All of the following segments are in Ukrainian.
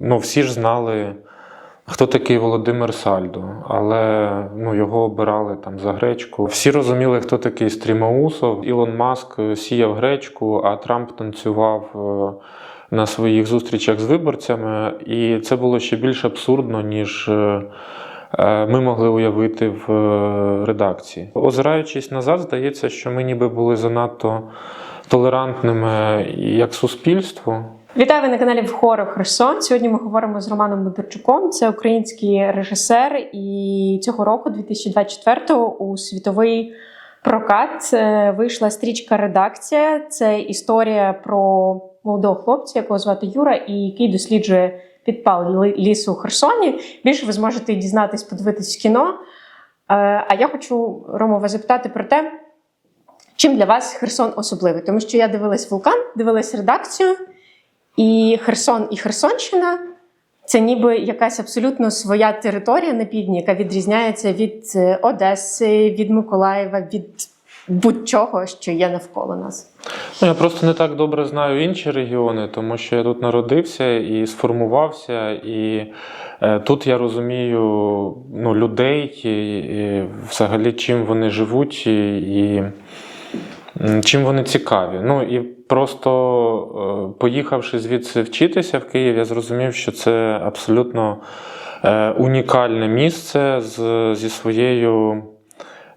Ну, всі ж знали, хто такий Володимир Сальдо, але ну, його обирали там за гречку. Всі розуміли, хто такий Стрімаусов. Ілон Маск сіяв гречку, а Трамп танцював е, на своїх зустрічах з виборцями. І це було ще більш абсурдно, ніж. е, е, Ми могли уявити в е, редакції. Озираючись назад, здається, що ми ніби були занадто толерантними як суспільство. Вітаю ви на каналі Вхоро Херсон. Сьогодні ми говоримо з Романом Бондарчуком. Це український режисер, і цього року, 2024-го, у світовий прокат е, вийшла стрічка Редакція. Це історія про молодого хлопця, якого звати Юра, і який досліджує підпал лісу у Херсоні. Більше ви зможете дізнатись, подивитись кіно. Е, А я хочу Рома вас запитати про те, чим для вас Херсон особливий, тому що я дивилась вулкан, дивилась редакцію. І Херсон і Херсонщина це ніби якась абсолютно своя територія на півдні, яка відрізняється від е, Одеси, від Миколаєва, від будь-чого, що є навколо нас. Ну, я просто не так добре знаю інші регіони, тому що я тут народився і сформувався, і е, тут я розумію ну, людей, і, і взагалі чим вони живуть, і, і чим вони цікаві. Ну і просто е, поїхавши звідси вчитися в Київ, я зрозумів, що це абсолютно е, унікальне місце з, зі своєю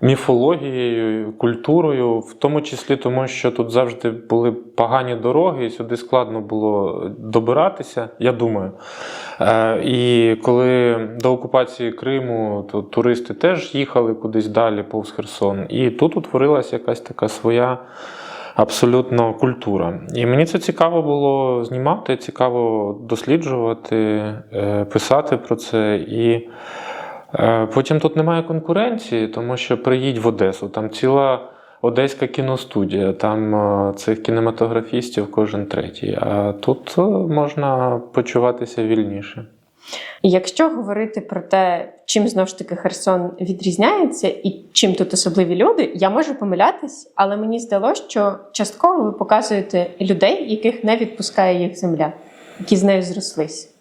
міфологією, культурою, в тому числі тому, що тут завжди були погані дороги, і сюди складно було добиратися, я думаю. Е, І коли до окупації Криму, то туристи теж їхали кудись далі повз Херсон. І тут утворилася якась така своя. Абсолютно культура. І мені це цікаво було знімати, цікаво досліджувати, е, писати про це. І Потім тут немає конкуренції, тому що приїдь в Одесу. Там ціла одеська кіностудія, там е, цих кінематографістів кожен третій. А тут е, можна почуватися вільніше. Якщо говорити про те, чим знову ж таки Херсон відрізняється і чим тут особливі люди, я можу помилятись, але мені здалося, що частково ви показуєте людей, яких не відпускає їх земля, які з нею зрослись.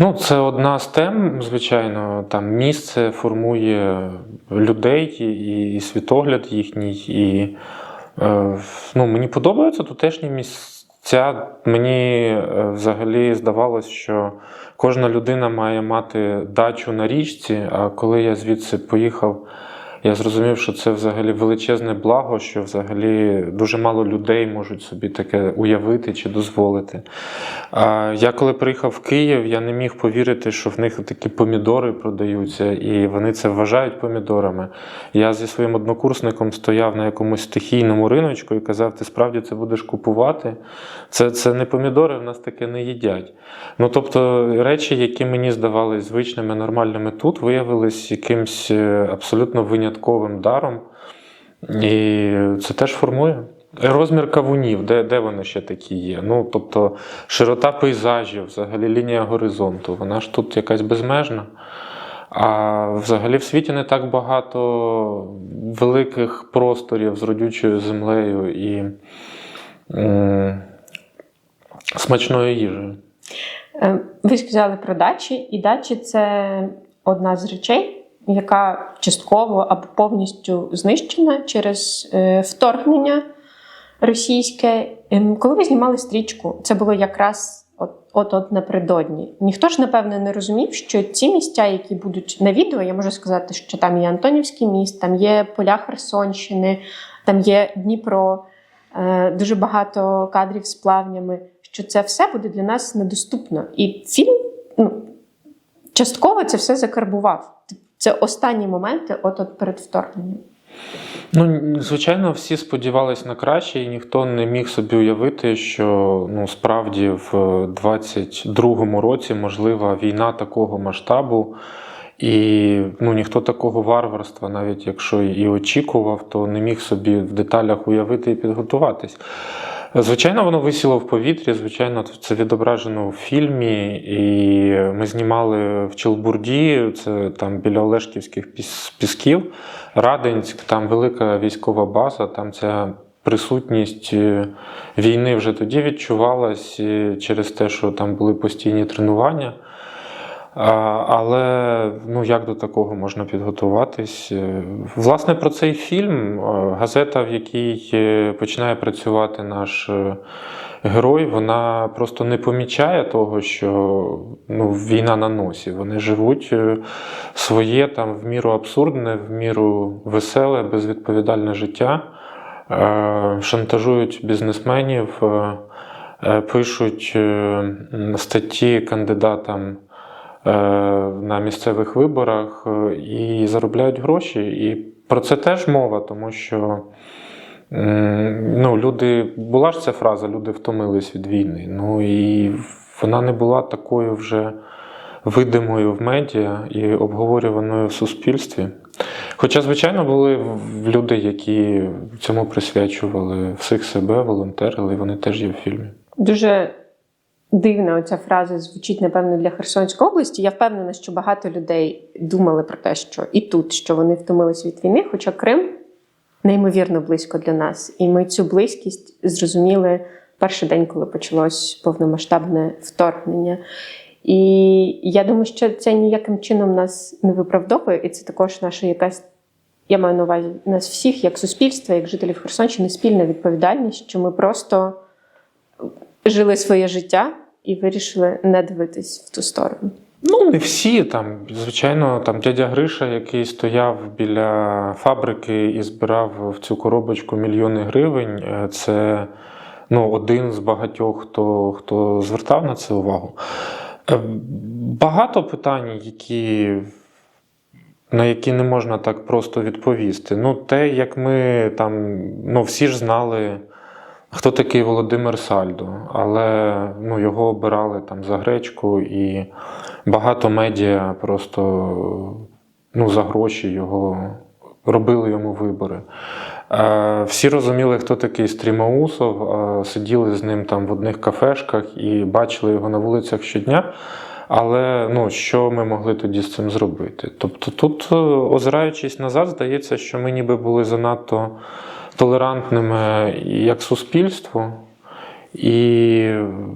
Ну, це одна з тем, звичайно. Там місце формує людей і, і світогляд їхній. І е, ну, мені подобаються тутешні місця. Мені е, взагалі здавалось, що кожна людина має мати дачу на річці. А коли я звідси поїхав, я зрозумів, що це взагалі величезне благо, що взагалі дуже мало людей можуть собі таке уявити чи дозволити. А я коли приїхав в Київ, я не міг повірити, що в них такі помідори продаються, і вони це вважають помідорами. Я зі своїм однокурсником стояв на якомусь стихійному риночку і казав: ти справді це будеш купувати? Це, це не помідори, в нас таке не їдять. Ну тобто речі, які мені здавалися звичними, нормальними тут, виявились якимсь е, абсолютно винятковим даром. І це теж формує. Розмір кавунів, де, де вони ще такі є? Ну, тобто, широта пейзажів, взагалі лінія горизонту, вона ж тут якась безмежна. А взагалі в світі не так багато великих просторів з родючою землею і м, смачною їжею. Е, Ви сказали про дачі, і дачі це одна з речей, яка частково або повністю знищена через е, вторгнення російське. Ем, Коли ви знімали стрічку, це було якраз от от, от напередодні. Ніхто ж напевне не розумів, що ці місця, які будуть на відео, я можу сказати, що там є Антонівський міст, там є поля Херсонщини, там є Дніпро, е, дуже багато кадрів з плавнями. Що це все буде для нас недоступно. І фільм ну, частково це все закарбував. Це останні моменти, от от перед вторгненням. Ну, звичайно, всі сподівались на краще, і ніхто не міг собі уявити, що ну, справді в 22-му році можлива війна такого масштабу. І ну, ніхто такого варварства, навіть якщо і очікував, то не міг собі в деталях уявити і підготуватись. Звичайно, воно висіло в повітрі, звичайно, це відображено в фільмі. І ми знімали в Челбурді, це там біля Олешківських пісків, Радинськ, там велика військова база, там ця присутність е, війни вже тоді відчувалась е, через те, що там були постійні тренування. Але ну, як до такого можна підготуватись? Е, Власне, про цей фільм е, газета, в якій е, починає працювати наш герой, вона просто не помічає того, що ну, війна на носі. Вони живуть своє там в міру абсурдне, в міру веселе, безвідповідальне життя, шантажують бізнесменів, пишуть статті кандидатам на місцевих виборах е, і заробляють гроші. І про це теж мова, тому що ну, люди, була ж ця фраза, люди втомились від війни. Ну і вона не була такою вже видимою в медіа і обговорюваною в суспільстві. Хоча, звичайно, були люди, які цьому присвячували всіх себе, волонтерили, вони теж є в фільмі. Дуже дивна оця фраза звучить, напевно, для Херсонської області. Я впевнена, що багато людей думали про те, що і тут, що вони втомились від війни, хоча Крим неймовірно близько для нас. І ми цю близькість зрозуміли перший день, коли почалось повномасштабне вторгнення. І я думаю, що це ніяким чином нас не виправдовує, і це також наша якась. Я маю на увазі нас всіх, як суспільства, як жителів Херсонщини, спільна відповідальність, що ми просто жили своє життя і вирішили не дивитись в ту сторону. Ну, не всі там, звичайно, там дядя Гриша, який стояв біля фабрики і збирав в цю коробочку мільйони гривень. е, Це ну, один з багатьох, хто, хто звертав на це увагу. Е, Багато питань, які, на які не можна так просто відповісти. Ну, те, як ми там, ну, всі ж знали. Хто такий Володимир Сальдо, але ну, його обирали там за гречку, і багато медіа просто ну, за гроші його робили йому вибори. Е, всі розуміли, хто такий Стрімаусов, сиділи з ним там в одних кафешках і бачили його на вулицях щодня. Але ну, що ми могли тоді з цим зробити? Тобто, тут, е, озираючись назад, здається, що ми ніби були занадто толерантними як суспільство, і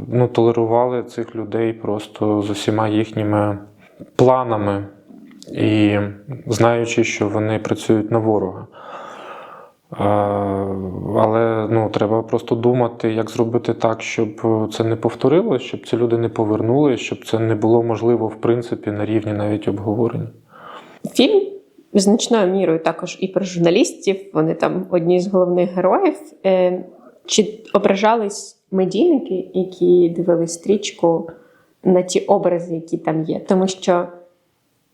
ну, толерували цих людей просто з усіма їхніми планами, і знаючи, що вони працюють на ворога. Але ну, треба просто думати, як зробити так, щоб це не повторилось, щоб ці люди не повернулися, щоб це не було можливо, в принципі, на рівні навіть обговорення. Фільм значною мірою також і про журналістів. Вони там одні з головних героїв. Е, Чи ображались медійники, які дивились стрічку на ті образи, які там є? Тому що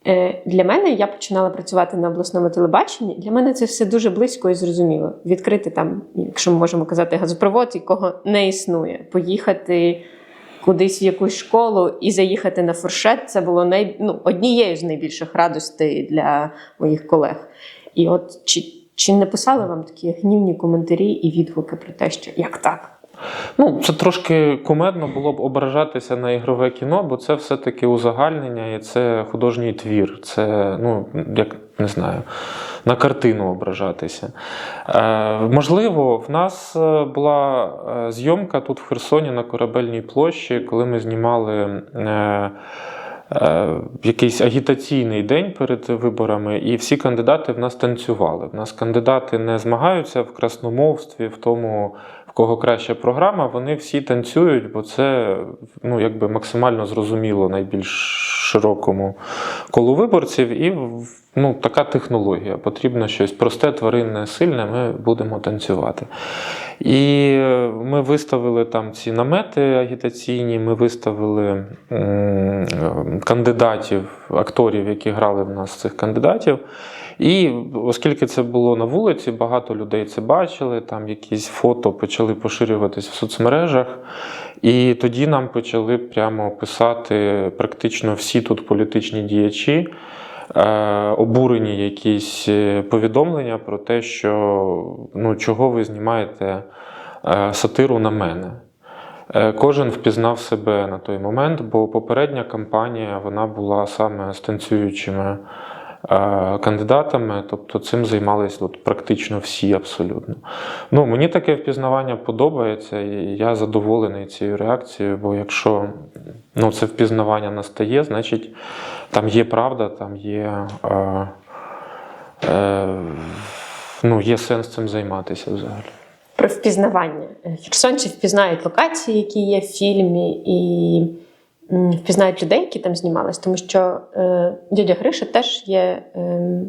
е, для мене я починала працювати на обласному телебаченні. Для мене це все дуже близько і зрозуміло. Відкрити там, якщо ми можемо казати, газопровод, якого не існує, поїхати кудись в якусь школу і заїхати на фуршет, це було най... ну, однією з найбільших радостей для моїх колег. І от чи, чи не писали вам такі гнівні коментарі і відгуки про те, що як так? Ну, це трошки кумедно було б ображатися на ігрове кіно, бо це все-таки узагальнення і це художній твір. Це, ну, як не знаю, на картину ображатися. Е, можливо, в нас е, була е, зйомка тут в Херсоні на корабельній площі, коли ми знімали. Е, е, Якийсь агітаційний день перед виборами, і всі кандидати в нас танцювали. В нас кандидати не змагаються в красномовстві, в тому, кого краща програма. Вони всі танцюють, бо це ну, якби максимально зрозуміло найбільш широкому колу виборців. І ну, така технологія. Потрібно щось просте, тваринне, сильне. Ми будемо танцювати. І ми виставили там ці намети агітаційні, ми виставили кандидатів, акторів, які грали в нас цих кандидатів. І оскільки це було на вулиці, багато людей це бачили, там якісь фото почали поширюватись в соцмережах. І тоді нам почали прямо писати практично всі тут політичні діячі. е, Обурені якісь е, повідомлення про те, що ну, чого ви знімаєте е, сатиру на мене. Кожен впізнав себе на той момент, бо попередня кампанія вона була саме з танцюючими кандидатами. Тобто цим займалися от, практично всі абсолютно. Ну, мені таке впізнавання подобається, і я задоволений цією реакцією, бо якщо ну, це впізнавання настає, значить там є правда, там є. Е, е, ну, є сенс цим займатися взагалі. Про впізнавання. Херсонці впізнають локації, які є в фільмі, і впізнають людей, які там знімались, тому що е, дядя Гриша теж є. Е,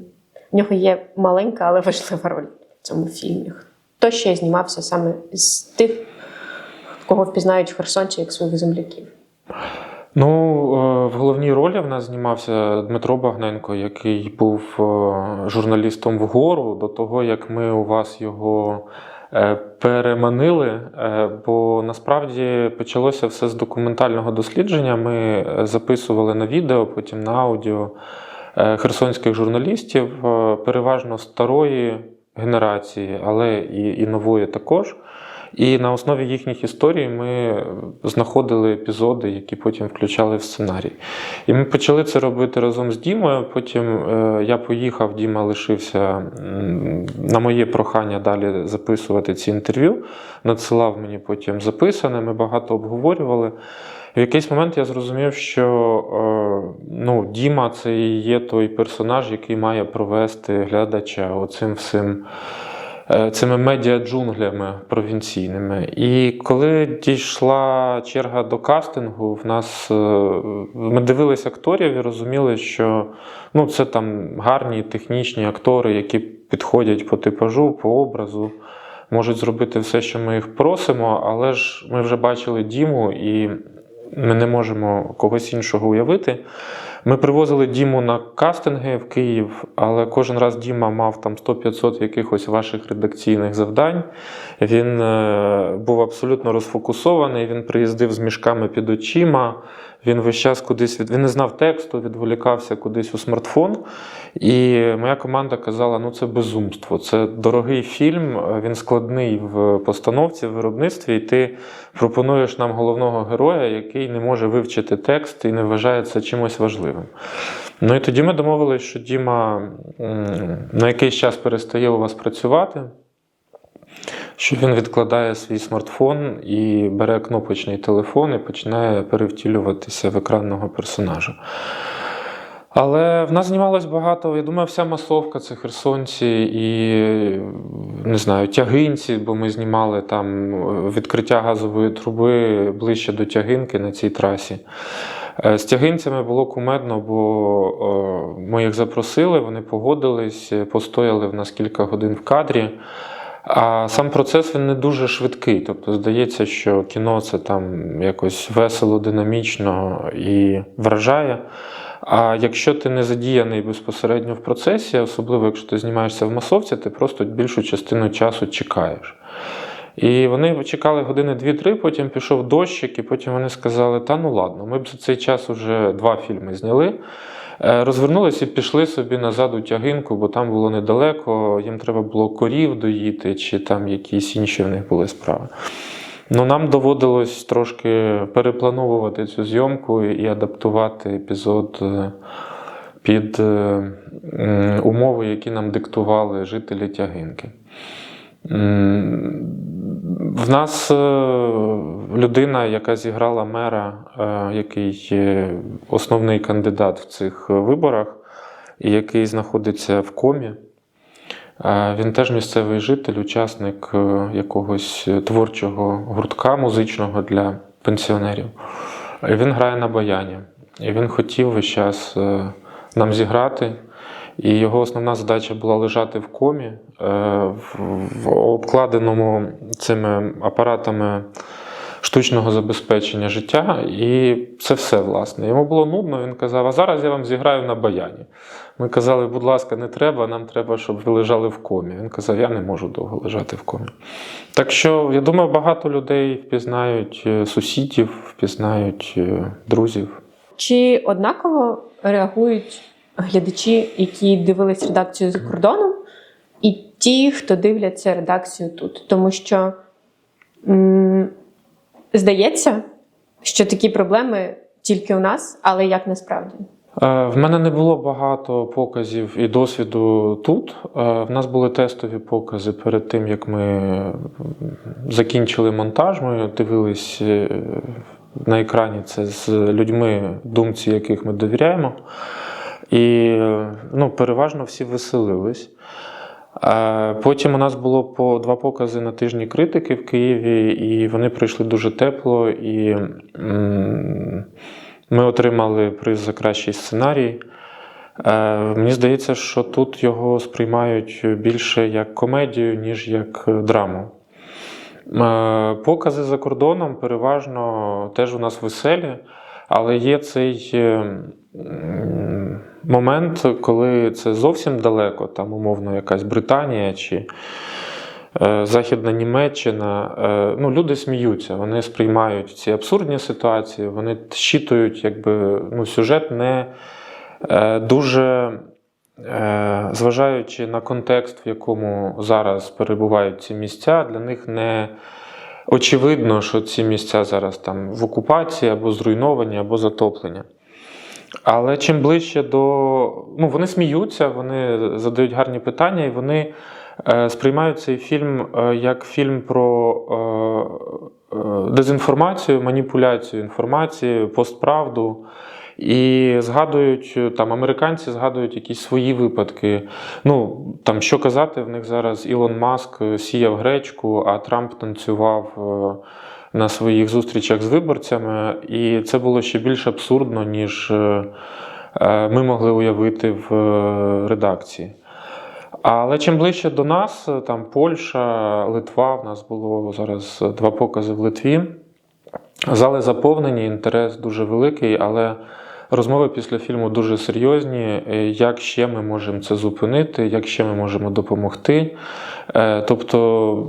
в нього є маленька, але важлива роль в цьому фільмі. Хто ще знімався саме з тих, кого впізнають херсонці як своїх земляків? Ну, е, в головній ролі в нас знімався Дмитро Багненко, який був е, журналістом вгору до того, як ми у вас його переманили. Е, Бо насправді почалося все з документального дослідження. Ми е, записували на відео, потім на аудіо е, херсонських журналістів, е, переважно старої генерації, але і, і нової також. І на основі їхніх історій ми знаходили епізоди, які потім включали в сценарій. І ми почали це робити разом з Дімою. Потім е, я поїхав, Діма лишився на моє прохання далі записувати ці інтерв'ю. Надсилав мені потім записане, ми багато обговорювали. В якийсь момент я зрозумів, що е, ну, Діма це і є той персонаж, який має провести глядача оцим всім цими медіа-джунглями провінційними. І коли дійшла черга до кастингу, в нас е, ми дивилися акторів і розуміли, що ну, це там гарні технічні актори, які підходять по типажу, по образу. Можуть зробити все, що ми їх просимо, але ж ми вже бачили Діму, і ми не можемо когось іншого уявити. Ми привозили Діму на кастинги в Київ, але кожен раз Діма мав там 100-500 якихось ваших редакційних завдань. Він е, був абсолютно розфокусований, він приїздив з мішками під очима. Він весь час кудись від... він не знав тексту, відволікався кудись у смартфон. І моя команда казала: ну це безумство, це дорогий фільм, він складний в постановці, в виробництві, і ти пропонуєш нам головного героя, який не може вивчити текст і не вважає це чимось важливим. Ну і тоді ми домовилися, що Діма на якийсь час перестає у вас працювати. Що він відкладає свій смартфон і бере кнопочний телефон і починає перевтілюватися в екранного персонажа. Але в нас знімалось багато, я думаю, вся масовка це херсонці і не знаю, тягинці, бо ми знімали там відкриття газової труби ближче до тягинки на цій трасі. Е, З тягинцями було кумедно, бо е, ми їх запросили, вони погодились, постояли в нас кілька годин в кадрі. А сам процес він не дуже швидкий. Тобто здається, що кіно це там якось весело, динамічно і вражає. А якщо ти не задіяний безпосередньо в процесі, особливо якщо ти знімаєшся в масовці, ти просто більшу частину часу чекаєш. І вони чекали години 2-3, потім пішов дощик, і потім вони сказали: та ну ладно, ми б за цей час вже два фільми зняли. Е, Розвернулися і пішли собі назад у тягинку, бо там було недалеко, їм треба було корів доїти, чи там якісь інші в них були справи. Ну, нам доводилось трошки переплановувати цю зйомку і адаптувати епізод е, під е, умови, які нам диктували жителі тягинки. В нас е, людина, яка зіграла мера, е, який є основний кандидат в цих виборах, і який знаходиться в комі. Е, Він теж місцевий житель, учасник якогось творчого гуртка музичного для пенсіонерів. Він грає на баяні. І він хотів весь час нам зіграти. І його основна задача була лежати в комі, е, в- обкладеному цими апаратами штучного забезпечення життя. І це все, власне. Йому було нудно, він казав: а зараз я вам зіграю на баяні. Ми казали, будь ласка, не треба, нам треба, щоб ви лежали в комі. Він казав, я не можу довго лежати в комі. Так що, я думаю, багато людей впізнають е, сусідів, впізнають е, друзів. Чи однаково реагують глядачі, які дивились редакцію за кордоном, і ті, хто дивляться редакцію тут? Тому що м, здається, що такі проблеми тільки у нас, але як насправді? Е, В мене не було багато показів і досвіду тут. Е, В нас були тестові покази перед тим, як ми закінчили монтаж. Ми дивились е, на екрані це з людьми, думці яких ми довіряємо. І ну, переважно всі веселились. Потім у нас було по два покази на тижні критики в Києві, і вони пройшли дуже тепло. І ми отримали приз за кращий сценарій. Е, Мені здається, що тут його сприймають більше як комедію, ніж як драму. Е, Покази за кордоном переважно теж у нас веселі, але є цей е, м, момент, коли це зовсім далеко, там, умовно, якась Британія чи е, Західна Німеччина. Е, Ну, люди сміються, вони сприймають ці абсурдні ситуації, вони щитують, якби ну, сюжет не е, дуже. Зважаючи на контекст, в якому зараз перебувають ці місця, для них не очевидно, що ці місця зараз там в окупації або зруйновані, або затоплені. Але чим ближче до. Ну, вони сміються, вони задають гарні питання, і вони е, сприймають цей фільм е, як фільм про е, дезінформацію, маніпуляцію інформацією, постправду. І згадують там американці згадують якісь свої випадки. Ну там що казати, в них зараз Ілон Маск сіяв гречку, а Трамп танцював на своїх зустрічах з виборцями, і це було ще більш абсурдно, ніж е, е, ми могли уявити в е, редакції. Але чим ближче до нас, там Польща, Литва, в нас було зараз два покази в Литві. Зали заповнені, інтерес дуже великий, але розмови після фільму дуже серйозні. Е, Як ще ми можемо це зупинити, як ще ми можемо допомогти. Е, Тобто,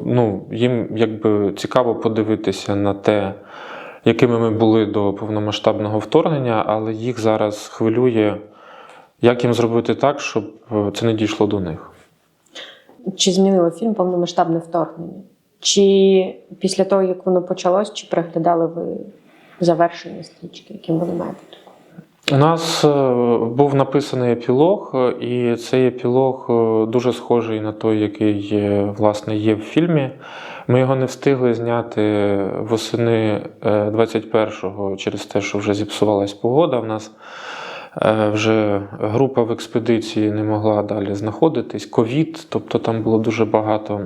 ну, їм якби цікаво подивитися на те, якими ми були до повномасштабного вторгнення, але їх зараз хвилює, як їм зробити так, щоб е, це не дійшло до них. Чи змінило фільм повномасштабне вторгнення? Чи після того, як воно почалось, чи переглядали ви завершення стрічки, яким воно має? У нас е, був написаний епілог, е, і цей епілог е, дуже схожий на той, який власне є в фільмі. Ми його не встигли зняти восени е, 21-го через те, що вже зіпсувалась погода. В нас вже група в експедиції не могла далі знаходитись. Ковід, тобто там було дуже багато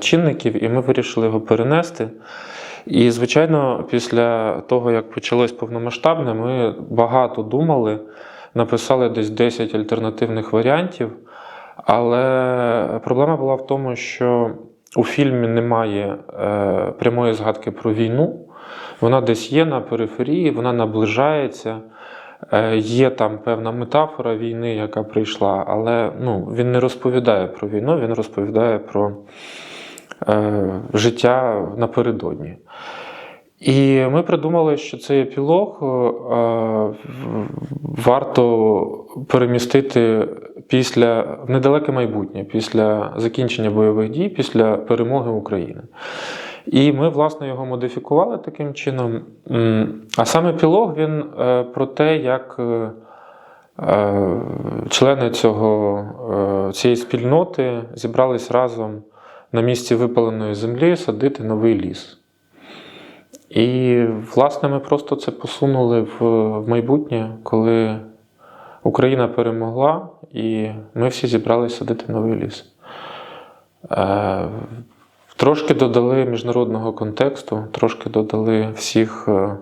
чинників, і ми вирішили його перенести. І, звичайно, після того, як почалось повномасштабне, ми багато думали, написали десь 10 альтернативних варіантів. Але проблема була в тому, що у фільмі немає е, прямої згадки про війну. Вона десь є на периферії, вона наближається. Е, є там певна метафора війни, яка прийшла, але ну, він не розповідає про війну, він розповідає про життя напередодні. І ми придумали, що цей епілог е, варто перемістити після в недалеке майбутнє, після закінчення бойових дій, після перемоги України. І ми, власне, його модифікували таким чином. А сам епілог він е, про те, як е, е, члени цього, е, цієї спільноти зібрались разом на місці випаленої землі садити новий ліс. І, власне, ми просто це посунули в, майбутнє, коли Україна перемогла, і ми всі зібралися садити новий ліс. Е, трошки додали міжнародного контексту, трошки додали всіх, е,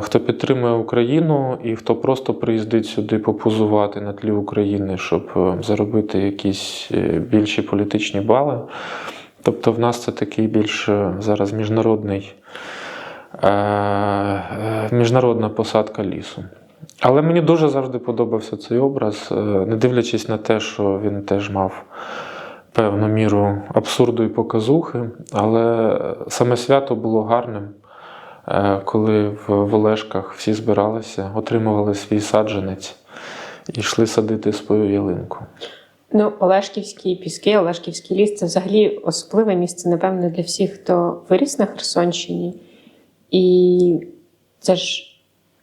хто підтримує Україну і хто просто приїздить сюди попозувати на тлі України, щоб е, заробити якісь е, більші політичні бали. Тобто, в нас це такий більш е, зараз міжнародний, е, е, міжнародна посадка лісу. Але мені дуже завжди подобався цей образ, е, не дивлячись на те, що він теж мав певну міру абсурду і показухи. Але саме свято було гарним, е, коли в Олешках всі збиралися, отримували свій саджанець і йшли садити свою ялинку. Ну, Олешківські піски, Олешківський ліс це взагалі особливе місце, напевно, для всіх, хто виріс на Херсонщині. І це ж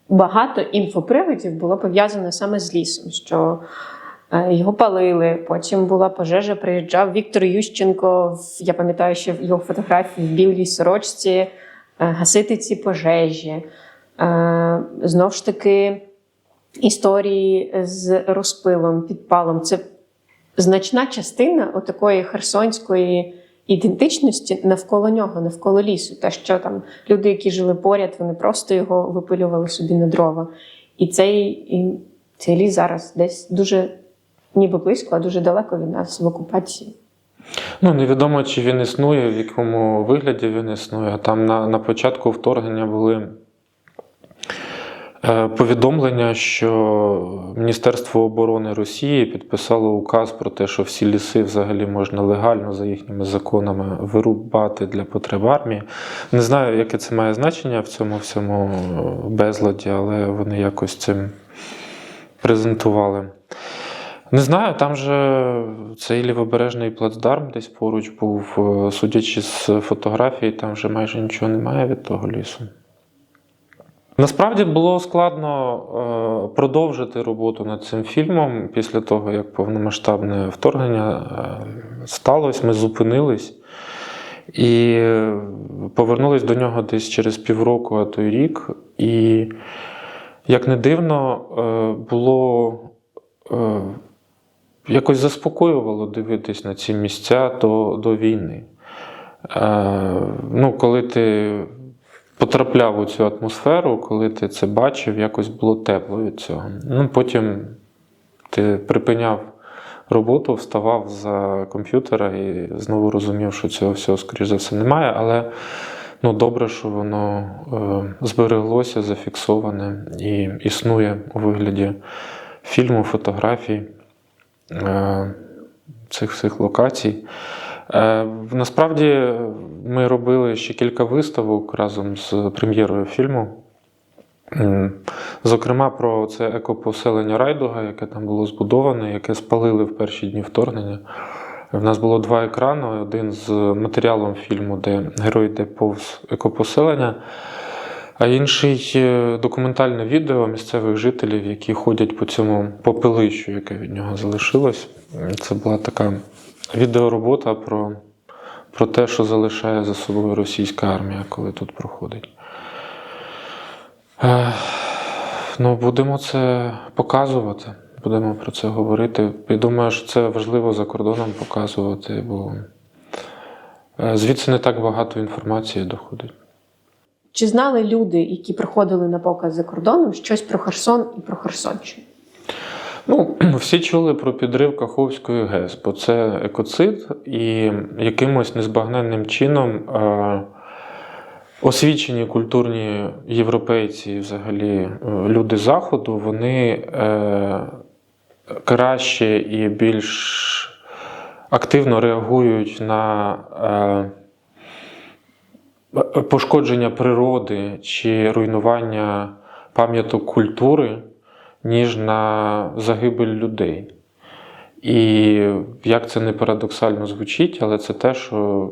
багато інфоприводів було пов'язано саме з лісом. Що е, його палили, потім була пожежа, приїжджав Віктор Ющенко, я пам'ятаю, ще його фотографії в білій сорочці, е, гасити ці пожежі. Е, Знов ж таки, історії з розпилом, підпалом. Це значна частина отакої херсонської ідентичності навколо нього, навколо лісу. Те, що там люди, які жили поряд, вони просто його випилювали собі на дрова. І цей, і цей ліс зараз десь дуже ніби близько, а дуже далеко від нас в окупації. Ну, невідомо, чи він існує, в якому вигляді він існує. Там на, на початку вторгнення були е, повідомлення, що Міністерство оборони Росії підписало указ про те, що всі ліси взагалі можна легально за їхніми законами вирубати для потреб армії. Не знаю, яке це має значення в цьому всьому безладі, але вони якось цим презентували. Не знаю, там же цей лівобережний плацдарм десь поруч був. Е, Судячи з фотографій, там вже майже нічого немає від того лісу. Насправді було складно е, продовжити роботу над цим фільмом після того, як повномасштабне вторгнення е, сталося. Ми зупинились і повернулись до нього десь через півроку, а то й рік. І, як не дивно, було. Якось заспокоювало дивитись на ці місця до, до війни. Е, ну, коли ти потрапляв у цю атмосферу, коли ти це бачив, якось було тепло від цього. Ну, потім ти припиняв роботу, вставав за комп'ютера і знову розумів, що цього всього, скоріш за все, немає. Але ну, добре, що воно е, збереглося, зафіксоване і існує у вигляді фільму, фотографій цих всіх локацій. Е, Насправді ми робили ще кілька виставок разом з прем'єрою фільму. Зокрема, про це екопоселення Райдуга, яке там було збудоване, яке спалили в перші дні вторгнення. В нас було два екрани: один з матеріалом фільму, де герой йде повз екопоселення, а інший е, документальне відео місцевих жителів, які ходять по цьому попелищу, яке від нього залишилось. Це була така відеоробота про, про те, що залишає за собою російська армія, коли тут проходить. Ну, будемо це показувати, будемо про це говорити. Я думаю, що це важливо за кордоном показувати, бо е, звідси не так багато інформації доходить. Чи знали люди, які приходили на показ за кордоном, щось про Херсон і про Херсонщину? Ну, всі чули про підрив Каховської ГЕС, бо це екоцид, і якимось незбагненним чином освічені культурні європейці, взагалі е, люди Заходу, вони е, краще і більш активно реагують на е, пошкодження природи чи руйнування пам'яток культури ніж на загибель людей. І як це не парадоксально звучить, але це те, що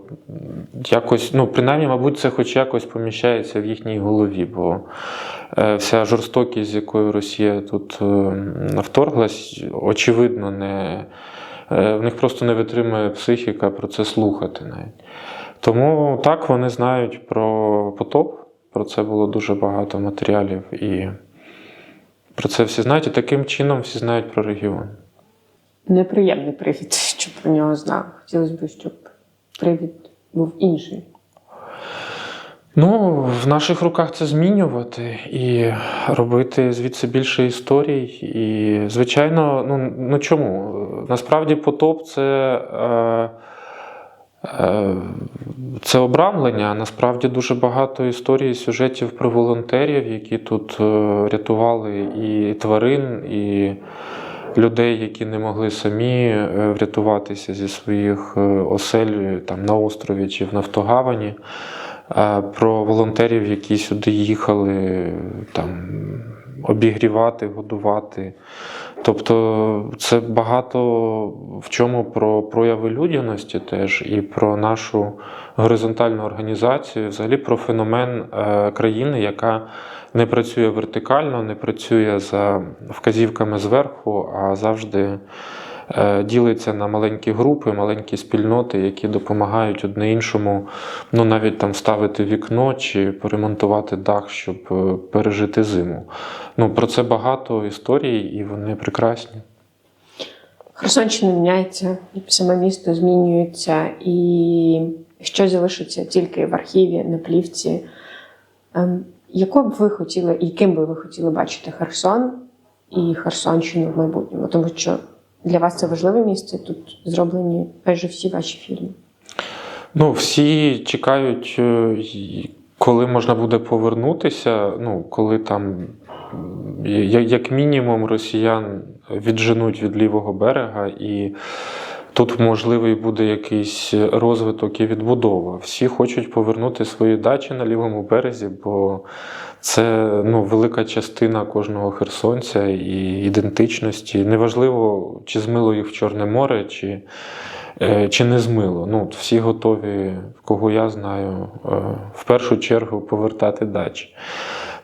якось, ну, принаймні, мабуть, це хоч якось поміщається в їхній голові, бо е, вся жорстокість, з якою Росія тут е, вторглась, очевидно, не, е, в них просто не витримує психіка про це слухати навіть. Тому так вони знають про потоп, про це було дуже багато матеріалів. І про це всі знають, і таким чином всі знають про регіон. Неприємний привід, що про нього знав. Хотілося б, щоб привід був інший. Ну, в наших руках це змінювати і робити звідси більше історій. І, звичайно, ну, ну чому? Насправді потоп це. Е, е, це обрамлення. Насправді дуже багато історій, сюжетів про волонтерів, які тут е, рятували і тварин, і людей, які не могли самі е, врятуватися зі своїх е, осель там, на острові чи в Нафтогавані. е, про волонтерів, які сюди їхали там, обігрівати, годувати. Тобто це багато в чому про прояви людяності теж і про нашу горизонтальну організацію, взагалі про феномен е, країни, яка не працює вертикально, не працює за вказівками зверху, а завжди ділиться на маленькі групи, маленькі спільноти, які допомагають одне іншому, ну навіть там вставити вікно чи поремонтувати дах, щоб е, пережити зиму. Ну про це багато історій, і вони прекрасні. Херсонщина міняється, саме місто змінюється, і що залишиться тільки в архіві, на плівці. Ем, Якою б ви хотіли, і ким би ви хотіли бачити Херсон і Херсонщину в майбутньому? Тому що для вас це важливе місце. Тут зроблені майже всі ваші фільми. Ну, всі чекають, е, коли можна буде повернутися. Ну, коли там, як мінімум, росіян відженуть від лівого берега, і тут можливий буде якийсь розвиток і відбудова. Всі хочуть повернути свої дачі на лівому березі, бо це ну, велика частина кожного херсонця і ідентичності. Неважливо, чи змило їх в Чорне море, чи Е, Чи не змило? Ну, всі готові, кого я знаю, е, в першу чергу повертати дачі.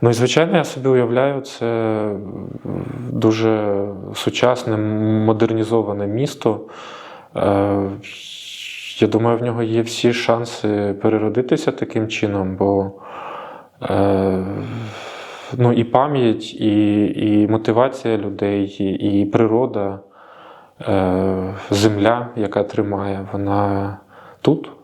Ну і звичайно, я собі уявляю, це дуже сучасне, модернізоване місто. Е, Я думаю, в нього є всі шанси переродитися таким чином, бо е, ну, і пам'ять, і, і мотивація людей, і, природа. Е, земля, яка тримає, вона тут.